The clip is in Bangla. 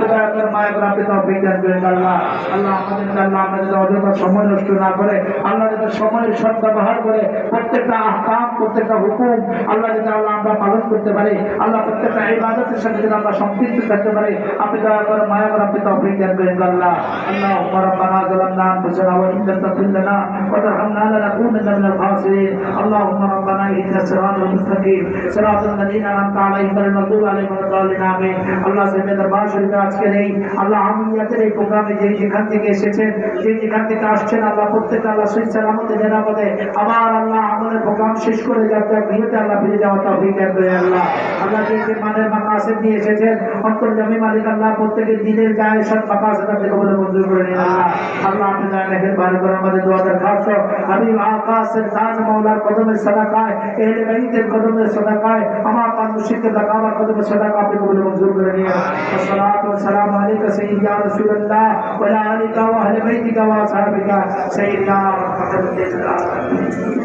আপনি দয়া করে মায়া করে আপনি তৌফিক দান করেন আল্লাহ আল্লাহ আমাদের আল্লাহ আমরা যাতে অযথা সময় নষ্ট না করে আল্লাহ যাতে সময়ের সৎ ব্যবহার করে প্রত্যেকটা আহকাম প্রত্যেকটা হুকুম আল্লাহ যাতে আল্লাহ আমরা পালন করতে পারি আল্লাহ প্রত্যেকটা ইবাদতের সাথে যাতে আমরা সম্পৃক্ত থাকতে পারি আপনি দয়া করে মায়া করে আপনি তৌফিক দান করেন আল্লাহ আল্লাহ ربنا ظلمنا انفسنا وان لم تغفر لنا وترحمنا لنكونن من الخاسرين اللهم ربنا اهدنا الصراط المستقيم صراط الذين انعمت عليهم غير المغضوب عليهم ولا الضالين امين আল্লাহ সাহেবের দরবার শরীফে আজকে নেই আল্লাহ আমিয়াতের এই প্রোগ্রামে যে যেখান থেকে এসেছেন, যে যেখান থেকে আসছেন, আল্লাহ প্রত্যেকটা আল্লাহ সুইচ সালামতে নিরাপদে আবার আল্লাহ আমাদের প্রোগ্রাম শেষ করে যাতে গৃহতে আল্লাহ ফিরে যাওয়া তৌফিক দেন করে আল্লাহ। আল্লাহ যে যে মানের মাকাসেদ নিয়ে এসেছেন অন্তর্জামী মালিক আল্লাহ প্রত্যেকের দিনের গায়ে সব মাকাসেদ আপনি কবলে মঞ্জুর করে নিন আল্লাহ। আল্লাহ আপনি দয়া মেহের বাড়ি করে আমাদের দোয়াদের খাস হাবিব আকাশের তাজ মাওলার কদমের সাদাকায়, এহলে বাইতের কদমের সাদাকায়, আমার পানুষিকে লাগাবার কদমের সাদাকা আপনি কবলে মঞ্জুর করে নিন। আসসালাতু والسلام عليك سيدنا رسول الله وعلى آلك وأهل بيتك وأصحابك سيدنا محمد